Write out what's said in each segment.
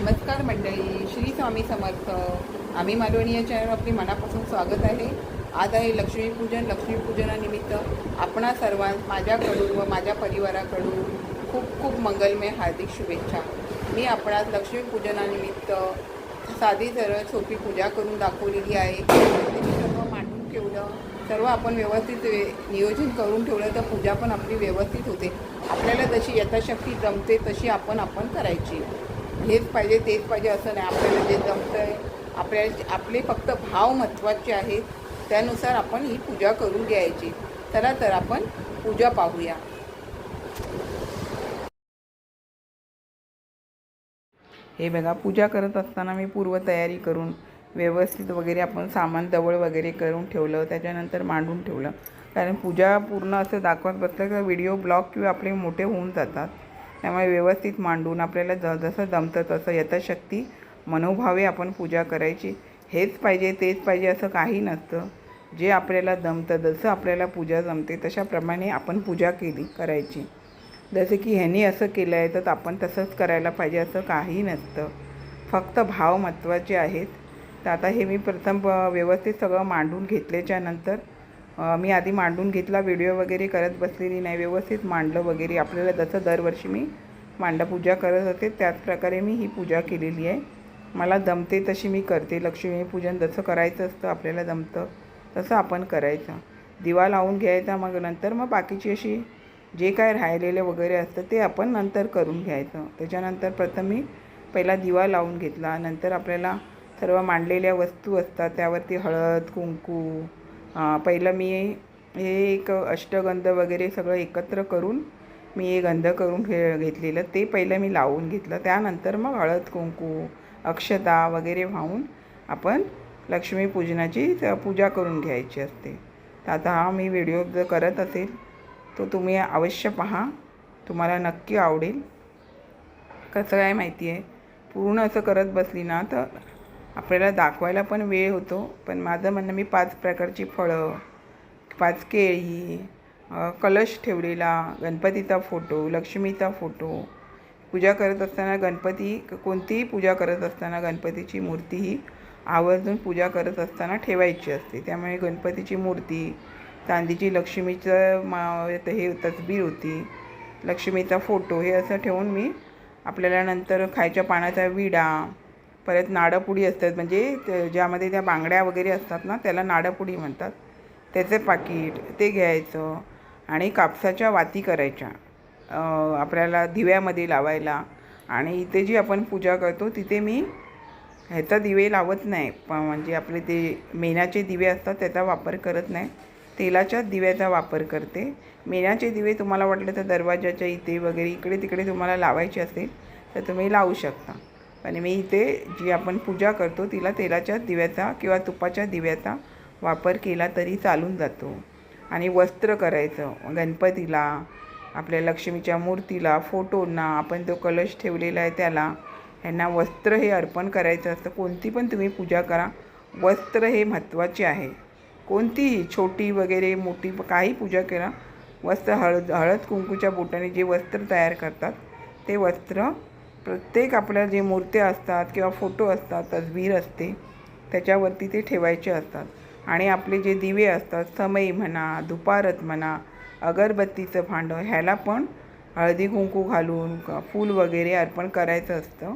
नमस्कार मंडळी श्री स्वामी समर्थ. आम्ही मालवणी या चॅनल आपली मनापासून स्वागत आहे. आज आहे लक्ष्मीपूजन लक्ष्मीपूजनानिमित्त आपणा सर्वांस माझ्याकडून व माझ्या परिवाराकडून खूप खूप मंगलमय हार्दिक शुभेच्छा. मी आपणास लक्ष्मीपूजनानिमित्त साधी सरळ सोपी पूजा करून दाखवलेली आहे. सर्व मांडून ठेवलं सर्व आपण व्यवस्थित वे- नियोजन करून ठेवलं तर पूजा पण आपली व्यवस्थित होते. आपल्याला जशी यथाशक्ती जमते तशी आपण आपण करायची. हेच पाहिजे तेच पाहिजे असं नाही. आपल्याला जे जमतं आहे आपल्या आपले फक्त भाव महत्त्वाचे आहेत त्यानुसार आपण ही पूजा करून घ्यायची. चला तर आपण पूजा पाहूया. हे बघा पूजा करत असताना मी पूर्वतयारी करून व्यवस्थित वगैरे आपण सामान जवळ वगैरे करून ठेवलं त्याच्यानंतर मांडून ठेवलं. कारण पूजा पूर्ण असं दाखवत बसलं तर व्हिडिओ ब्लॉग किंवा आपले मोठे होऊन जातात. त्यामुळे व्यवस्थित मांडून आपल्याला ज जसं जमतं तसं यथाशक्ती मनोभावे आपण पूजा करायची. हेच पाहिजे तेच पाहिजे असं काही नसतं. जे आपल्याला जमतं जसं आपल्याला पूजा जमते तशाप्रमाणे आपण पूजा केली करायची. जसे की ह्यांनी असं केलं आहे तर आपण तसंच करायला पाहिजे असं काही नसतं. फक्त भाव महत्त्वाचे आहेत. तर आता हे मी प्रथम व्यवस्थित सगळं मांडून घेतल्याच्यानंतर मी आधी मांडून घेतला व्हिडिओ वगैरे करत बसलेली नाही व्यवस्थित मांडलं वगैरे. आपल्याला जसं दरवर्षी मी मांडापूजा करत होते त्याच प्रकारे मी ही पूजा केलेली आहे. मला जमते तशी मी करते. लक्ष्मीपूजन जसं करायचं असतं आपल्याला जमतं तसं आपण करायचं. दिवा लावून घ्यायचा मग नंतर मग बाकीची अशी जे काय राहिलेले वगैरे असतं ते आपण नंतर करून घ्यायचं. त्याच्यानंतर प्रथम मी पहिला दिवा लावून घेतला. नंतर आपल्याला सर्व मांडलेल्या वस्तू असतात त्यावरती हळद कुंकू पहिलं मी हे एक अष्टगंध वगैरे सगळं एकत्र करून मी हे गंध करून घे घेतलेलं. ते पहिलं मी लावून घेतलं. त्यानंतर मग हळद कुंकू अक्षता वगैरे वाहून आपण लक्ष्मीपूजनाची पूजा करून घ्यायची असते. तर आता हा मी व्हिडिओ जर करत असेल तो तुम्ही अवश्य पहा. तुम्हाला नक्की आवडेल. कसं काय माहिती आहे? पूर्ण असं करत बसली ना तर आपल्याला दाखवायला पण वेळ होतो पण माझं म्हणणं मी पाच प्रकारची फळं पाच केळी कलश ठेवलेला गणपतीचा फोटो लक्ष्मीचा फोटो पूजा करत असताना गणपती कोणतीही पूजा करत असताना गणपतीची मूर्ती ही आवर्जून पूजा करत असताना ठेवायची असते. त्यामुळे गणपतीची मूर्ती चांदीची लक्ष्मीचं मा हे तसबीर होती लक्ष्मीचा फोटो हे असं ठेवून मी आपल्याला नंतर खायच्या पाण्याचा विडा परत नाडपुडी असतात. म्हणजे त- ज्यामध्ये त्या बांगड्या वगैरे असतात ना त्याला नाडपुडी म्हणतात. त्याचे पाकिट ते घ्यायचं आणि कापसाच्या वाती करायच्या. आपल्याला दिव्यामध्ये लावायला. आणि इथे जी आपण पूजा करतो तिथे मी ह्याचा दिवे लावत नाही. प म्हणजे आपले ते मेणाचे दिवे असतात त्याचा वापर करत नाही. तेलाच्याच दिव्याचा वापर करते. मेणाचे दिवे तुम्हाला वाटलं तर दरवाजाच्या इथे वगैरे इकडे तिकडे तुम्हाला लावायचे असेल तर तुम्ही लावू शकता. आणि मी इथे जी आपण पूजा करतो तिला तेलाच्या दिव्याचा किंवा तुपाच्या दिव्याचा वापर केला तरी चालून जातो. आणि वस्त्र करायचं गणपतीला आपल्या लक्ष्मीच्या मूर्तीला फोटोंना आपण जो कलश ठेवलेला आहे त्याला ह्यांना वस्त्र हे अर्पण करायचं असतं. कोणती पण तुम्ही पूजा करा वस्त्र हे महत्त्वाचे आहे. कोणतीही छोटी वगैरे मोठी काही पूजा करा वस्त्र हळद हळद कुंकूच्या बोटाने जे वस्त्र तयार करतात ते वस्त्र प्रत्येक आपल्या जे मूर्त्या असतात किंवा फोटो असतात तस्वीर असते त्याच्यावरती ते ठेवायचे असतात. आणि आपले जे दिवे असतात समई म्हणा दुपारत म्हणा अगरबत्तीचं भांडं ह्याला पण हळदी कुंकू घालून फूल वगैरे अर्पण करायचं असतं.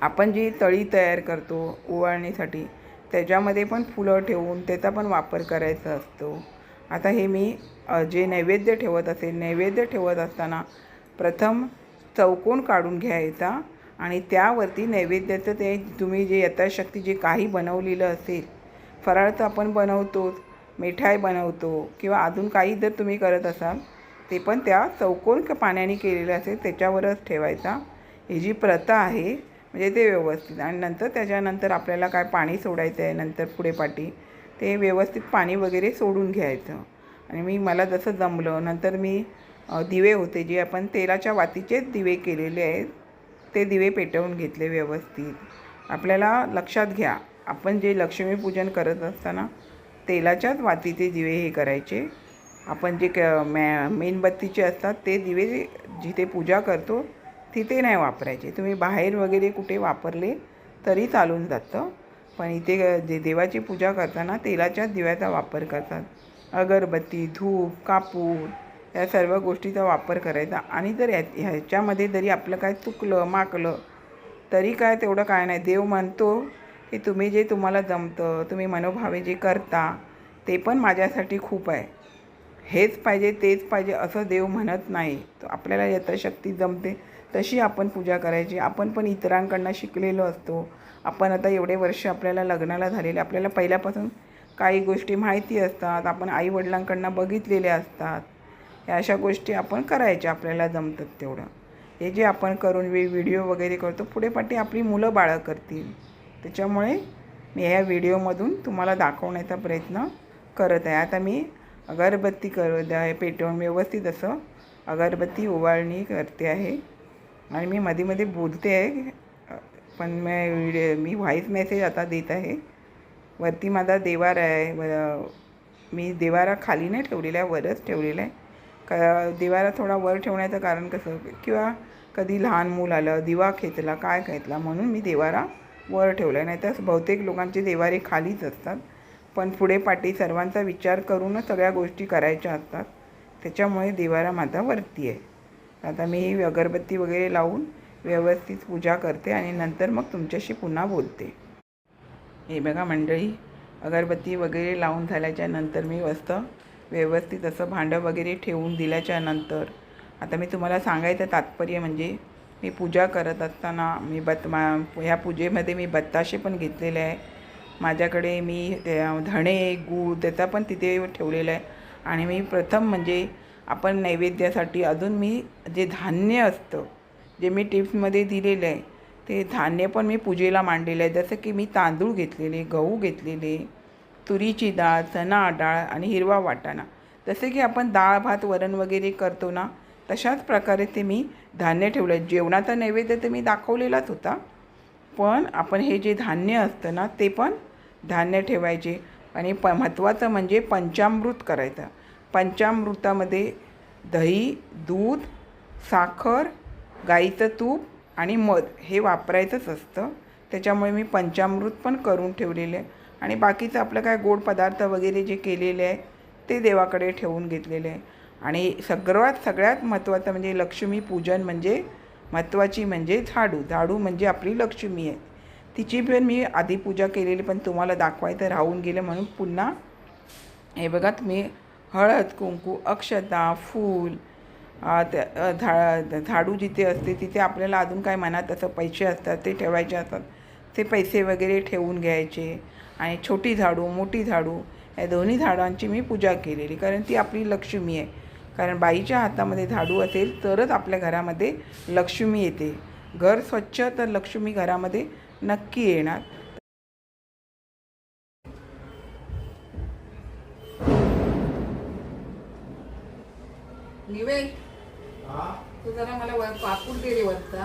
आपण जी तळी तयार करतो ओवाळणीसाठी त्याच्यामध्ये पण फुलं ठेवून त्याचा पण वापर करायचा असतो. आता हे मी जे नैवेद्य ठेवत असेल नैवेद्य ठेवत असताना प्रथम चौकोन काढून घ्यायचा आणि त्यावरती नैवेद्याचं ते तुम्ही जे यथाशक्ती जे काही बनवलेलं असेल फराळ तर आपण बनवतोच मिठाई बनवतो किंवा अजून काही जर तुम्ही करत असाल ते पण त्या चौकोन क पाण्याने केलेलं असेल त्याच्यावरच ठेवायचा. ही जी प्रथा आहे म्हणजे ते व्यवस्थित आणि नंतर त्याच्यानंतर आपल्याला काय पाणी सोडायचं आहे नंतर पुढे पाठी ते व्यवस्थित पाणी वगैरे सोडून घ्यायचं. आणि मी मला जसं जमलं नंतर मी दिवे होते जे आपण तेलाच्या वातीचेच दिवे केलेले आहेत ते दिवे पेटवून घेतले व्यवस्थित. आपल्याला लक्षात घ्या आपण जे लक्ष्मीपूजन करत असताना तेलाच्याच वातीचे दिवे हे करायचे. आपण जे क मॅ मेणबत्तीचे असतात ते दिवे जिथे पूजा करतो तिथे नाही वापरायचे. तुम्ही बाहेर वगैरे कुठे वापरले तरी चालून जातं. पण इथे जे देवाची पूजा करताना तेलाच्याच दिव्याचा वापर करतात. अगरबत्ती धूप कापूर या सर्व गोष्टीचा वापर करायचा. आणि जर या ह्याच्यामध्ये जरी आपलं काय चुकलं माकलं तरी काय तेवढं काय नाही. देव म्हणतो की तुम्ही जे तुम्हाला जमतं तुम्ही मनोभावे जे करता ते पण माझ्यासाठी खूप आहे. हेच पाहिजे तेच पाहिजे असं देव म्हणत नाही. तर आपल्याला यथाशक्ती जमते. तशी आपण पूजा करायची. आपण पण इतरांकडनं शिकलेलो असतो. आपण आता एवढे वर्ष आपल्याला लग्नाला झालेले. आपल्याला पहिल्यापासून काही गोष्टी माहिती असतात. आपण आईवडिलांकडनं बघितलेल्या असतात. ह्या अशा गोष्टी आपण करायच्या आपल्याला जमतात तेवढं. हे जे आपण करून वे व्हिडिओ वगैरे करतो पुढे पाठी आपली मुलं बाळं करतील. त्याच्यामुळे मी ह्या व्हिडिओमधून तुम्हाला दाखवण्याचा प्रयत्न करत आहे. आता मी अगरबत्ती कर द्या पेटवून व्यवस्थित असं अगरबत्ती ओवाळणी करते आहे. आणि मी मध्ये मध्ये बोलते आहे पण मी व्हिडिओ मी व्हॉईस मेसेज आता देत आहे. वरती माझा देवार आहे व मी देवारा खाली नाही ठेवलेला आहे वरच ठेवलेला आहे. का देवाला थोडा वर ठेवण्याचं कारण कसं किंवा कधी लहान मूल आलं दिवा खेचला काय खेचला म्हणून मी देवारा वर ठेवला आहे नाही तर बहुतेक लोकांचे देवारे खालीच असतात. पण पुढे पाठी सर्वांचा विचार करूनच सगळ्या गोष्टी करायच्या असतात. त्याच्यामुळे देवारा माझा वरती आहे. आता मी ही अगरबत्ती वगैरे लावून व्यवस्थित पूजा करते आणि नंतर मग तुमच्याशी पुन्हा बोलते. हे बघा मंडळी अगरबत्ती वगैरे लावून झाल्याच्यानंतर मी मस्त व्यवस्थित असं भांडं वगैरे ठेवून दिल्याच्या नंतर आता मी तुम्हाला सांगायचं तात्पर्य म्हणजे मी पूजा करत असताना मी बत मा ह्या पूजेमध्ये मी बत्ताशे पण घेतलेले आहे. माझ्याकडे मी धणे गूळ त्याचा पण तिथे ठेवलेला आहे. आणि मी प्रथम म्हणजे आपण नैवेद्यासाठी अजून मी जे धान्य असतं जे मी टिप्समध्ये दिलेलं आहे ते धान्य पण मी पूजेला मांडलेलं आहे. जसं की मी तांदूळ घेतलेले गहू घेतलेले तुरीची डाळ चणा डाळ आणि हिरवा वाटाणा. जसे की आपण डाळ भात वरण वगैरे करतो ना तशाच प्रकारे ते मी धान्य ठेवलं आहे जेवणाचा नैवेद्य तर मी दाखवलेलाच होता. पण आपण हे जे धान्य असतं ना ते पण धान्य ठेवायचे. आणि प महत्त्वाचं म्हणजे पंचामृत करायचं. पंचामृतामध्ये दही दूध साखर गाईचं तूप आणि मध हे वापरायचंच असतं. त्याच्यामुळे मी पंचामृत पण करून ठेवलेले आहे. आणि बाकीचं आपलं काय गोड पदार्थ वगैरे जे केलेले आहे ते देवाकडे ठेवून घेतलेले आहे. आणि सगळ्यात सगळ्यात महत्त्वाचं म्हणजे लक्ष्मी पूजन म्हणजे महत्त्वाची म्हणजे झाडू. झाडू म्हणजे आपली लक्ष्मी आहे. तिची पण मी आधी पूजा केलेली पण तुम्हाला दाखवायचं राहून गेलं म्हणून पुन्हा हे बघा तुम्ही हळद कुंकू अक्षता फूल त्या झा झाडू जिथे असते तिथे आपल्याला अजून काय मनात असं पैसे असतात ते ठेवायचे असतात. ते पैसे वगैरे ठेवून घ्यायचे. आणि छोटी झाडू मोठी झाडू या दोन्ही झाडांची मी पूजा केलेली. कारण ती आपली लक्ष्मी आहे. कारण बाईच्या हातामध्ये झाडू असेल तरच आपल्या घरामध्ये लक्ष्मी येते. घर स्वच्छ तर लक्ष्मी घरामध्ये नक्की येणार. निवे तू जरा मला वर कापूर दे रे वरचा.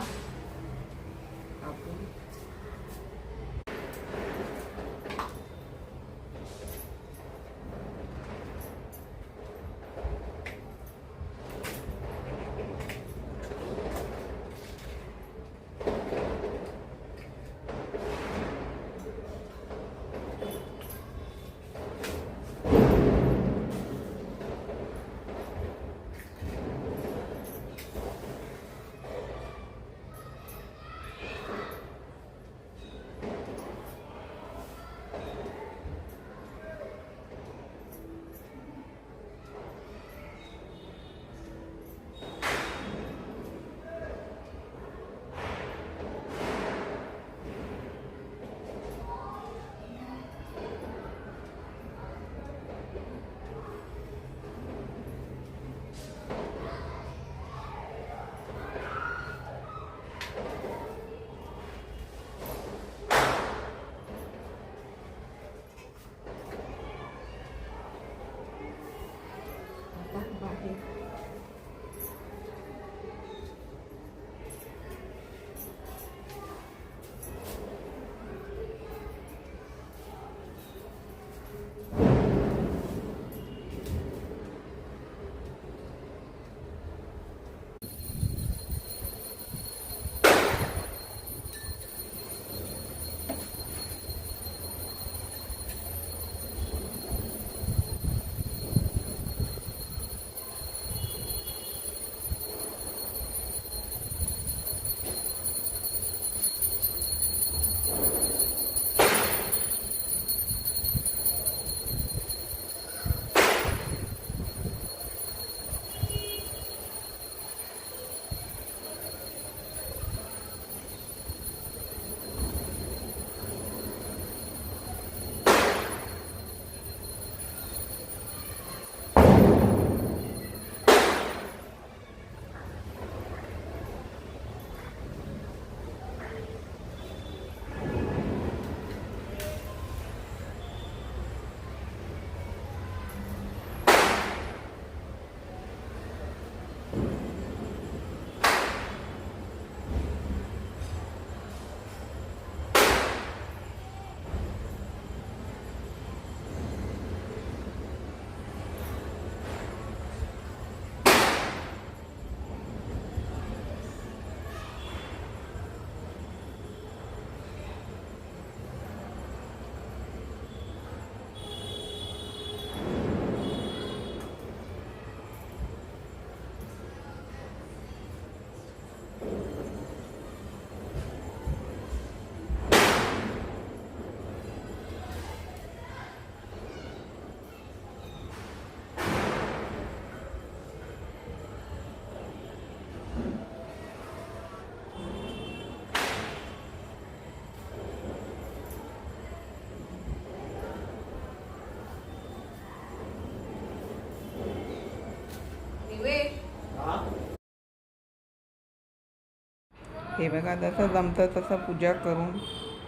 हे बघा जसं जमतं तसं पूजा करून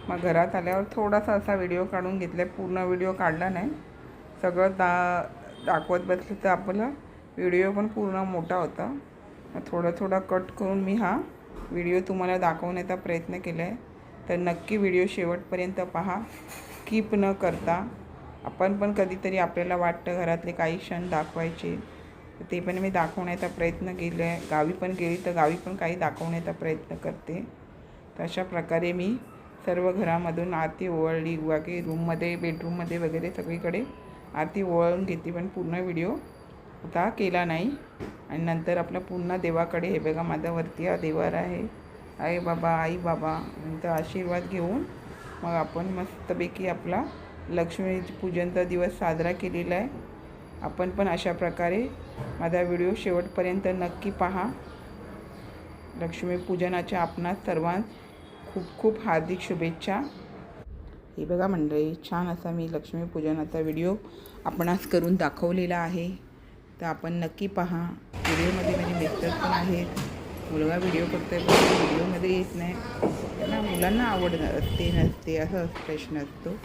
मग घरात आल्यावर थोडासा असा व्हिडिओ काढून घेतला. पूर्ण व्हिडिओ काढला नाही. सगळं दा दाखवत बसलं तर आपला व्हिडिओ पण पूर्ण मोठा होता. मग थोडा थोडा कट करून मी हा व्हिडिओ तुम्हाला दाखवण्याचा प्रयत्न केला आहे तर नक्की व्हिडिओ शेवटपर्यंत पहा. कीप न करता. आपण पण कधीतरी आपल्याला वाटतं घरातले काही क्षण दाखवायचे. ते पण मी दाखवण्याचा प्रयत्न केला आहे गावी पण गेली तर गावी पण काही दाखवण्याचा प्रयत्न करते. तर अशा प्रकारे मी सर्व घरामधून आरती ओवाळली. बाकी रूममध्ये बेडरूममध्ये वगैरे सगळीकडे आरती ओवाळून घेते पण पूर्ण व्हिडिओ आता केला नाही. आणि नंतर आपलं पुन्हा देवाकडे हे बघा माझा वरती हा देवार आहे. आई बाबा आई बाबा यांचा आशीर्वाद घेऊन मग आपण मस्तपैकी आपला लक्ष्मी पूजनचा दिवस साजरा केलेला आहे. आपण पण अशा प्रकारे माझा व्हिडिओ शेवटपर्यंत नक्की पहा. लक्ष्मीपूजनाच्या आपणास सर्वांस खूप खूप हार्दिक शुभेच्छा. हे बघा मंडळी छान असा मी लक्ष्मीपूजनाचा व्हिडिओ आपणास करून दाखवलेला आहे. तर आपण नक्की पहा. व्हिडिओमध्ये माझे मिस्टर पण आहेत. मुलगा व्हिडिओ करतोय पण व्हिडिओमध्ये येत नाही. त्यांना मुलांना आवड असते नसते असा प्रश्न असतो.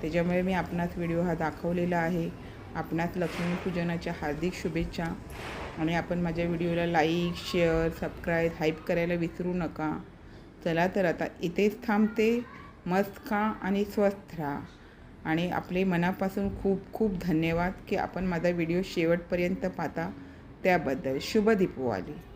त्याच्यामुळे मी आपणास व्हिडिओ हा दाखवलेला आहे. आपणास लक्ष्मीपूजनाच्या हार्दिक शुभेच्छा. आणि आपण माझ्या व्हिडिओला लाईक शेअर सबस्क्राईब हाईप करायला विसरू नका. चला तर आता इथेच थांबते. मस्त खा आणि स्वस्थ राहा. आणि आपले मनापासून खूप खूप धन्यवाद की आपण माझा व्हिडिओ शेवटपर्यंत पाहता. त्याबद्दल शुभ दीपवाली.